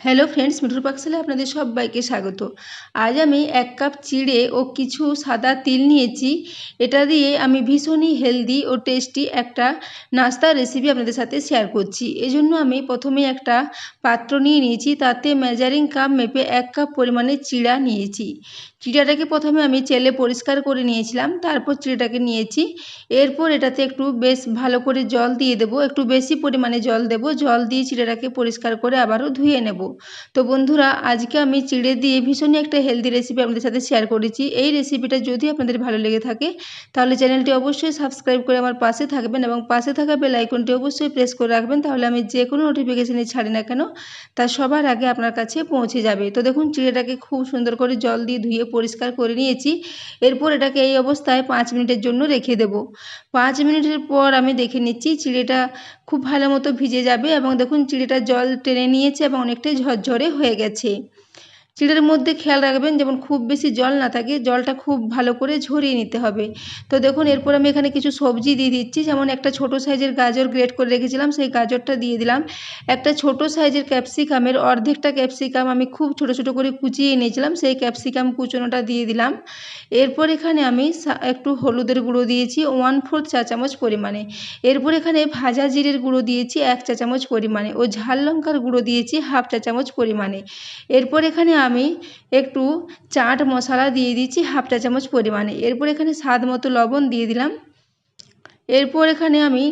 Hello friends মিঠুর পাকশালে আপনাদের সবাইকে স্বাগত। আজ আমি এক কাপ চিড়ে ও কিছু সাদা তিল নিয়েছি। এটা দিয়ে আমি ভীষণই হেলদি ও টেস্টি একটা নাস্তার রেসিপি আপনাদের সাথে শেয়ার করছি। এজন্য আমি প্রথমে একটা পাত্র নিয়ে নিয়েছি, তাতে মেজারিং কাপ মেপে এক কাপ পরিমাণে চিড়া নিয়েছি। চিড়াটাকে প্রথমে আমি চেলে পরিষ্কার করে নিয়েছিলাম, তারপর চিড়াটাকে নিয়েছি। এরপর এটাতে একটু বেশ ভালো করে জল দিয়ে দেবো, একটু বেশি পরিমাণে জল দেব, জল দিয়ে চিড়াটাকে পরিষ্কার করে আবারও ধুয়ে নেব। তো বন্ধুরা, আজকে আমি চিড়ে দিয়ে ভীষণই একটা হেলদি রেসিপি আপনাদের সাথে শেয়ার করেছি। এই রেসিপিটা যদি আপনাদের ভালো লেগে থাকে, তাহলে চ্যানেলটি অবশ্যই সাবস্ক্রাইব করে আমার পাশে থাকবেন এবং পাশে থাকা বেল আইকনটি অবশ্যই প্রেস করে রাখবেন, তাহলে আমি যে কোনো নোটিফিকেশানে ছাড়ি না কেন, তা সবার আগে আপনার কাছে পৌঁছে যাবে। তো দেখুন, চিড়েটাকে খুব সুন্দর করে জল দিয়ে ধুয়ে পরিষ্কার করে নিয়েছি। এরপর এটাকে এই অবস্থায় পাঁচ মিনিটের জন্য রেখে দেব। পাঁচ মিনিটের পর আমি দেখে নিচ্ছি, চিড়েটা খুব ভালো মতো ভিজে যাবে এবং দেখুন, চিড়েটা জল টেনে নিয়েছে এবং অনেকটাই ঝরঝরে হয়ে গেছে। চিড়ের মধ্যে খেয়াল রাখবেন, যেমন খুব বেশি জল না থাকে, জলটা খুব ভালো করে ঝরিয়ে নিতে হবে। তো দেখুন, এরপর আমি এখানে কিছু সবজি দিয়ে দিচ্ছি, যেমন একটা ছোট সাইজের গাজর গ্রেট করে রেখেছিলাম, সেই গাজরটা দিয়ে দিলাম। একটা ছোট সাইজের ক্যাপসিকামের অর্ধেকটা ক্যাপসিকাম আমি খুব ছোট ছোট করে কুচিয়ে নিয়েছিলাম সেই ক্যাপসিকাম কুচোনোটা দিয়ে দিলাম। এরপর এখানে আমি একটু হলুদের গুঁড়ো দিয়েছি, ওয়ান ফোর্থ চা চামচ পরিমাণে। এরপর এখানে ভাজা জিরের গুঁড়ো দিয়েছি, এক চা চামচ পরিমাণে। ও ঝাল লঙ্কার গুঁড়ো দিয়েছি, হাফ চা চামচ পরিমাণে। এরপর এখানে আমি একটু চাট মশলা দিয়ে দিচ্ছি হাফ চা চামচ পরিমাণে। এরপর এখানে স্বাদ মতো লবণ দিয়ে দিলাম। এরপর এখানে আমি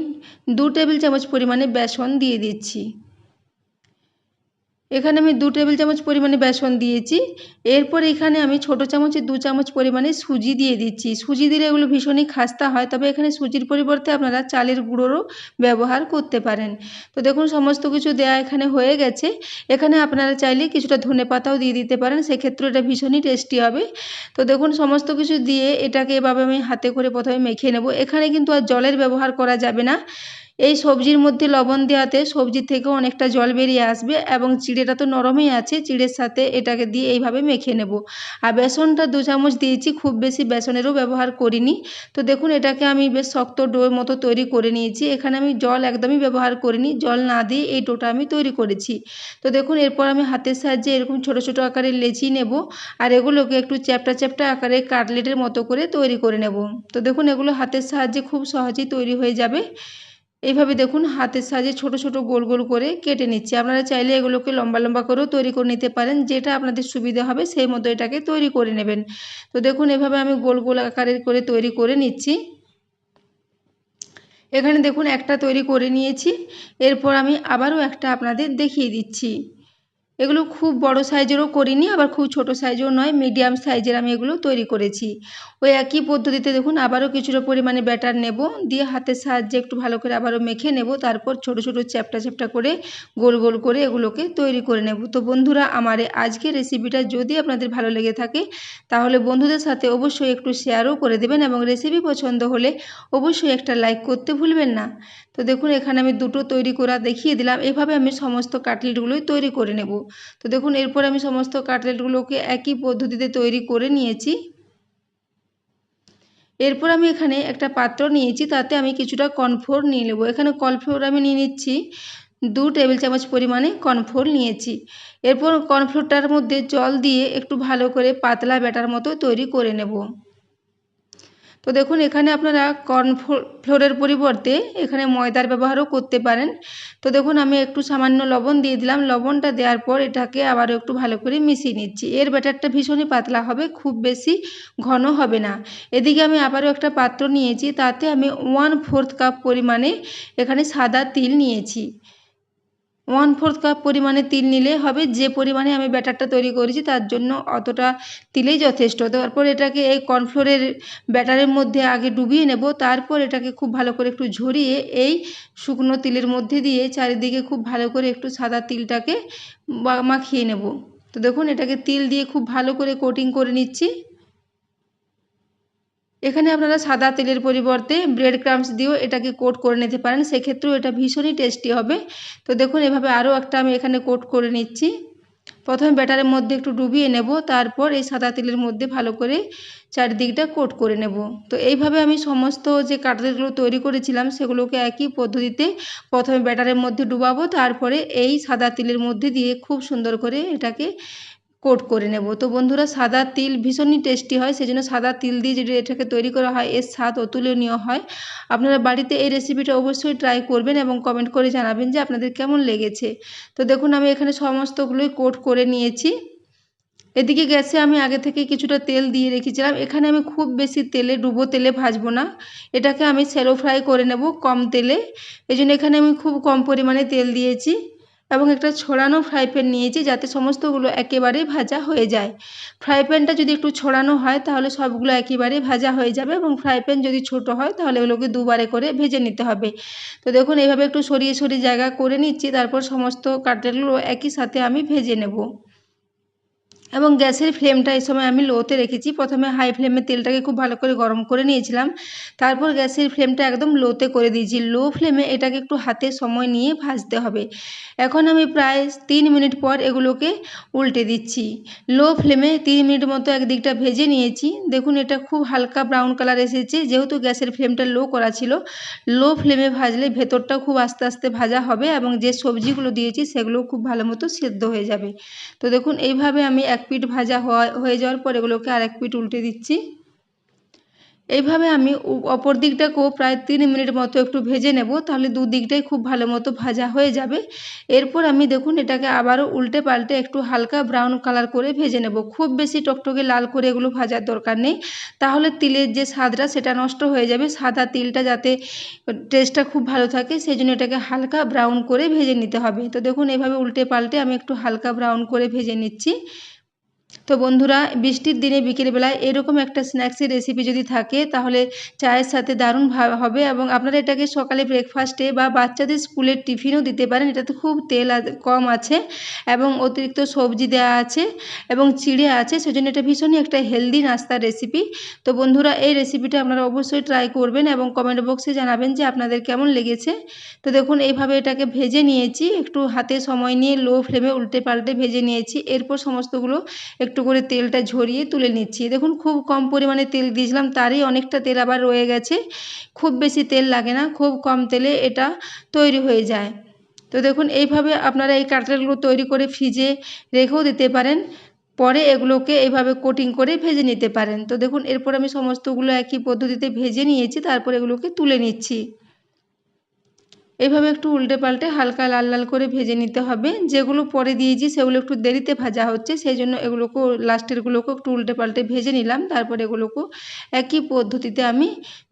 দু টেবিল চামচ পরিমাণে বেসন দিয়ে দিচ্ছি। এখানে আমি দু টেবিল চামচ পরিমাণে বেসন দিয়েছি। এরপর এখানে আমি ছোট চামচে দু চামচ পরিমাণে সুজি দিয়ে দিচ্ছি। সুজি দিলে এগুলো ভীষণই খাস্তা হয়, তবে এখানে সুজির পরিবর্তে আপনারা চালের গুঁড়োরও ব্যবহার করতে পারেন। তো দেখুন, সমস্ত কিছু দেয়া এখানে হয়ে গেছে। এখানে আপনারা চাইলে কিছুটা ধনে পাতাও দিয়ে দিতে পারেন, সেক্ষেত্রে এটা ভীষণই টেস্টি হবে। তো দেখুন, সমস্ত কিছু দিয়ে এটাকে এভাবে আমি হাতে করে প্রথমে মেখে নেব। এখানে কিন্তু আর জলের ব্যবহার করা যাবে না। এই সবজির মধ্যে লবণ দেওয়াতে সবজি থেকেও অনেকটা জল বেরিয়ে আসবে এবং চিড়েটা তো নরমই আছে, চিড়ের সাথে এটাকে দিয়ে এইভাবে মেখে নেব। আর বেসনটা দু চামচ দিয়েছি, খুব বেশি বেসনেরও ব্যবহার করিনি। তো দেখুন, এটাকে আমি বেশ শক্ত ডোর মতো তৈরি করে নিয়েছি। এখানে আমি জল একদমই ব্যবহার করিনি, জল না দিয়ে এই ডোটা আমি তৈরি করেছি। তো দেখুন, এরপর আমি হাতের সাহায্যে এরকম ছোট ছোট আকারে লেচি নেব আর এগুলোকে একটু চ্যাপটা চ্যাপটা আকারে কাটলেটের মতো করে তৈরি করে নেব। তো দেখুন, এগুলো হাতের সাহায্যে খুব সহজেই তৈরি হয়ে যাবে। এইভাবে দেখুন হাতের সাহায্যে ছোট ছোট গোল গোল করে কেটে নিচ্ছি। আপনারা চাইলে এগুলোকে লম্বা লম্বা করেও তৈরি করে নিতে পারেন। যেটা আপনাদের সুবিধা হবে সেই মতো এটাকে তৈরি করে নেবেন। তো দেখুন এভাবে আমি গোল গোল আকারের করে তৈরি করে নিচ্ছি। এখানে দেখুন একটা তৈরি করে নিয়েছি। এরপর আমি আবারও একটা আপনাদের দেখিয়ে দিচ্ছি। এগুলো খুব বড় সাইজেরও করিনি, আবার খুব ছোট সাইজেরও নয় মিডিয়াম সাইজের আমি এগুলো তৈরি করেছি। ওই একই পদ্ধতিতে দেখুন আবারও কিছুটা পরিমাণে ব্যাটার নেব, দিয়ে হাতের সাহায্যে একটু ভালো করে আবারও মেখে নেব, তারপর ছোট ছোট চ্যাপটা চ্যাপটা করে গোল গোল করে এগুলোকে তৈরি করে নেব। তো বন্ধুরা, আমার আজকের রেসিপিটা যদি আপনাদের ভালো লেগে থাকে, তাহলে বন্ধুদের সাথে অবশ্যই একটু শেয়ারও করে দেবেন এবং রেসিপি পছন্দ হলে অবশ্যই একটা লাইক করতে ভুলবেন না। তো দেখুন, এখানে আমি দুটো তৈরি করা দেখিয়ে দিলাম, এভাবে আমি সমস্ত কাটলেটগুলোই তৈরি করে নেব। তো দেখুন, এরপর আমি সমস্ত কাটলেটগুলোকে একই পদ্ধতিতে তৈরি করে নিয়েছি। এরপর আমি এখানে একটা পাত্র নিয়েছি, তাতে আমি কিছুটা কর্নফ্লোর নিয়ে নেব। এখানে কর্নফ্লোর আমি নিয়ে নিচ্ছি, দু টেবিল চামচ পরিমাণে কর্নফ্লোর নিয়েছি। এরপর কর্নফ্লোরটার মধ্যে জল দিয়ে একটু ভালো করে পাতলা ব্যাটার মতো তৈরি করে নেব। তো দেখুন, এখানে আপনারা কর্নফ্লোরের পরিবর্তে এখানে ময়দার ব্যবহারও করতে পারেন। তো দেখুন, আমি একটু সামান্য লবণ দিয়ে দিলাম। লবণটা দেওয়ার পর এটাকে আবারও একটু ভালো করে মিশিয়ে নিচ্ছি। এর ব্যাটারটা ভীষণই পাতলা হবে, খুব বেশি ঘন হবে না। এদিকে আমি আবারও একটা পাত্র নিয়েছি, তাতে আমি ওয়ান ফোর্থ কাপ পরিমাণে এখানে সাদা তিল নিয়েছি। ওয়ান ফোর্থ কাপ পরিমাণে তিল নিলে হবে। যে পরিমাণে আমি ব্যাটারটা তৈরি করেছি, তার জন্য অতটা তিলেই যথেষ্ট। তারপর এটাকে এই কর্নফ্লোরের ব্যাটারের মধ্যে আগে ডুবিয়ে নেব। তারপর এটাকে খুব ভালো করে একটু ঝরিয়ে এই শুকনো তিলের মধ্যে দিয়ে চারিদিকে খুব ভালো করে একটু সাদা তিলটাকে মাখিয়ে নেব। তো দেখুন, এটাকে তিল দিয়ে খুব ভালো করে কোটিং করে নিচ্ছি। এখানে আপনারা সাদা তেলের পরিবর্তে ব্রেড ক্রামস দিয়েও এটাকে কোট করে নিতে পারেন। সেক্ষেত্রেও এটা ভীষণই টেস্টি হবে। তো দেখুন, এভাবে আরও একটা আমি এখানে কোট করে নিচ্ছি। প্রথমে ব্যাটারের মধ্যে একটু ডুবিয়ে নেব, তারপর এই সাদা তেলের মধ্যে ভালো করে চারিদিকটা কোট করে নেব। তো এইভাবে আমি সমস্ত যে কাটলেটগুলো তৈরি করেছিলাম, সেগুলোকে একই পদ্ধতিতে প্রথমে ব্যাটারের মধ্যে ডুবাবো, তারপরে এই সাদা তিলের মধ্যে দিয়ে খুব সুন্দর করে এটাকে কোট করে নেব। তো বন্ধুরা, সাদা তিল ভীষণই টেস্টি হয় সেই জন্য সাদা তিল দিয়ে যদি এটাকে তৈরি করা হয়, এর স্বাদ অতুলনীয় হয়। আপনারা বাড়িতে এই রেসিপিটা অবশ্যই ট্রাই করবেন এবং কমেন্ট করে জানাবেন যে আপনাদের কেমন লেগেছে। তো দেখুন, আমি এখানে সমস্তগুলোই কোট করে নিয়েছি। এদিকে গ্যাসে আমি আগে থেকে কিছুটা তেল দিয়ে রেখেছিলাম। এখানে আমি খুব বেশি তেলে, ডুবো তেলে ভাজবো না। এটাকে আমি স্যালো ফ্রাই করে নেব কম তেলে। এই জন্য এখানে আমি খুব কম পরিমাণে তেল দিয়েছি। এবং একটা ছড়ানো ফ্রাই প্যান নিয়েছি যাতে সমস্তগুলো একেবারে ভাজা হয়ে যায়। ফ্রাই প্যানটা যদি একটু ছড়ানো হয় তাহলে সবগুলো একেবারে ভাজা হয়ে যাবে এবং ফ্রাই প্যান যদি ছোট হয় তাহলে ওগুলোকে দুবারে করে ভেজে নিতে হবে। তো দেখুন, এইভাবে একটু সরিয়ে সরিয়ে জায়গা করে নিচ্ছি, তারপর সমস্ত কাটলেটগুলো একই সাথে আমি ভেজে নেব। এবং গ্যাসের ফ্লেমটা এই সময় আমি লোতে রেখেছি। প্রথমে হাই ফ্লেমে তেলটাকে খুব ভালো করে গরম করে নিয়েছিলাম। তারপর গ্যাসের ফ্লেমটা একদম লোতে করে দিয়েছি। লো ফ্লেমে এটাকে একটু হাতে সময় নিয়ে ভাজতে হবে। এখন আমি প্রায় তিন মিনিট পর এগুলোকে উল্টে দিচ্ছি। লো ফ্লেমে তিন মিনিট মতো একদিকটা ভেজে নিয়েছি। দেখুন, এটা খুব হালকা ব্রাউন কালার এসেছে। যেহেতু গ্যাসের ফ্লেমটা লো করা ছিল, লো ফ্লেমে ভাজলে ভেতরটা খুব আস্তে আস্তে ভাজা হবে এবং যে সবজিগুলো দিয়েছি সেগুলো খুব ভালো মতো সেদ্ধ হয়ে যাবে। তো দেখুন, এইভাবে আমি এক পিঠ ভাজা হয়ে যাওয়ার পর এগুলোকে আরেক পিঠ উল্টে দিচ্ছি। এইভাবে আমি অপর দিকটাকেও প্রায় তিন মিনিট মতো একটু ভেজে নেব, তাহলে দু দিকটাই খুব ভালো মতো ভাজা হয়ে যাবে। এরপর আমি দেখুন এটাকে আবারও উল্টে পাল্টে একটু হালকা ব্রাউন কালার করে ভেজে নেব। খুব বেশি টকটকে লাল করে এগুলো ভাজার দরকার নেই। তাহলে তিলের যে স্বাদটা, সেটা নষ্ট হয়ে যাবে। সাদা তিলটা যাতে টেস্টটা খুব ভালো থাকে সেই জন্য এটাকে হালকা ব্রাউন করে ভেজে নিতে হবে। তো দেখুন এভাবে উল্টে পাল্টে আমি একটু হালকা ব্রাউন করে ভেজে নিচ্ছি। তো বন্ধুরা, বৃষ্টির দিনে বিকেলবেলায় এরকম একটা স্ন্যাক্সের রেসিপি যদি থাকে, তাহলে চায়ের সাথে দারুণ হবে এবং আপনারা এটাকে সকালে ব্রেকফাস্টে বা বাচ্চাদের স্কুলের টিফিনও দিতে পারেন। এটাতে খুব তেল কম আছে এবং অতিরিক্ত সবজি দেওয়া আছে এবং চিড়ে আছে, সেজন্য এটা ভীষণই একটা হেলদি নাস্তার রেসিপি তো বন্ধুরা, এই রেসিপিটা আপনারা অবশ্যই ট্রাই করবেন এবং কমেন্ট বক্সে জানাবেন যে আপনাদের কেমন লেগেছে। তো দেখুন, এইভাবে এটাকে ভেজে নিয়েছি, একটু হাতে সময় নিয়ে লো ফ্লেমে উল্টে পাল্টে ভেজে নিয়েছি। এরপর সমস্তগুলো একটু করে তেলটা ঝরিয়ে তুলে নিচ্ছি। দেখুন, খুব কম পরিমাণে তেল দিয়েছিলাম, তারই অনেকটা তেল আবার রয়ে গেছে। খুব বেশি তেল লাগে না, খুব কম তেলে এটা তৈরি হয়ে যায়। তো দেখুন, এইভাবে আপনারা এই কাটলেটগুলো তৈরি করে ফ্রিজে রেখেও দিতে পারেন। পরে এগুলোকে এইভাবে কোটিং করে ভেজে নিতে পারেন। তো দেখুন, এরপর আমি সমস্তগুলো একই পদ্ধতিতে ভেজে নিয়েছি, তারপর এগুলোকে তুলে নিচ্ছি। এভাবে একটু উল্টে পাল্টে হালকা লাল লাল করে ভেজে নিতে হবে। যেগুলো পরে দিয়েছি সেগুলো একটু দেরিতে ভাজা হচ্ছে, সেই জন্য এগুলোকেও লাস্টেরগুলোকেও একটু উল্টে পাল্টে ভেজে নিলাম। তারপর এগুলোকেও একই পদ্ধতিতে আমি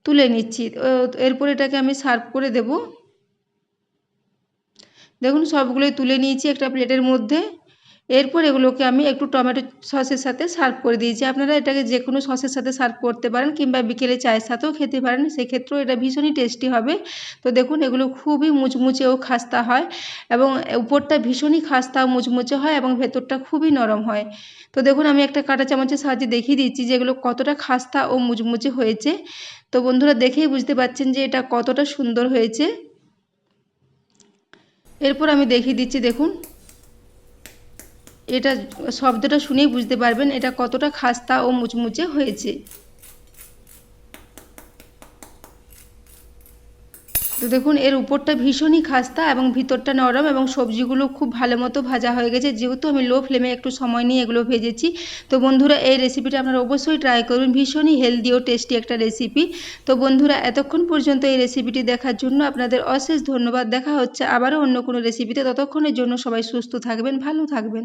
তুলে নিচ্ছি। এরপর এটাকে আমি সার্ভ করে দেব। দেখুন সবগুলোই তুলে নিয়েছি একটা প্লেটের মধ্যে। এরপর এগুলোকে আমি একটু টমেটো সসের সাথে সার্ভ করে দিয়েছি। আপনারা এটাকে যে কোনো সসের সাথে সার্ভ করতে পারেন কিংবা বিকেলে চায়ের সাথেও খেতে পারেন, সেক্ষেত্রেও এটা ভীষণই টেস্টি হবে। তো দেখুন, এগুলো খুবই মুচমুচে ও খাস্তা হয় এবং উপরটা ভীষণই খাস্তা মুচমুচে হয় এবং ভেতরটা খুবই নরম হয়। তো দেখুন, আমি একটা কাঁটা চামচের সাহায্যে দেখিয়ে দিচ্ছি যে এগুলো কতটা খাস্তা ও মুচমুচে হয়েছে। তো বন্ধুরা, দেখেই বুঝতে পারছেন যে এটা কতটা সুন্দর হয়েছে। এরপর আমি দেখিয়ে দিচ্ছি, দেখুন। এটা শব্দটা শুনেই বুঝতে পারবেন এটা কতটা খাস্তা ও মুচমুচে হয়েছে। তো দেখুন, এর উপরটা ভীষণই খাস্তা এবং ভিতরটা নরম এবং সবজিগুলো খুব ভালো মতো ভাজা হয়ে গেছে। যেহেতু আমি লো ফ্লেমে একটু সময় নিয়ে এগুলো ভেজেছি, তো বন্ধুরা এই রেসিপিটা আপনারা অবশ্যই ট্রাই করুন। ভীষণই হেলদি ও টেস্টি একটা রেসিপি। তো বন্ধুরা, এতক্ষণ পর্যন্ত এই রেসিপিটি দেখার জন্য আপনাদের অশেষ ধন্যবাদ। দেখা হচ্ছে আবারও অন্য কোনো রেসিপিতে। ততক্ষণের জন্য সবাই সুস্থ থাকবেন, ভালো থাকবেন।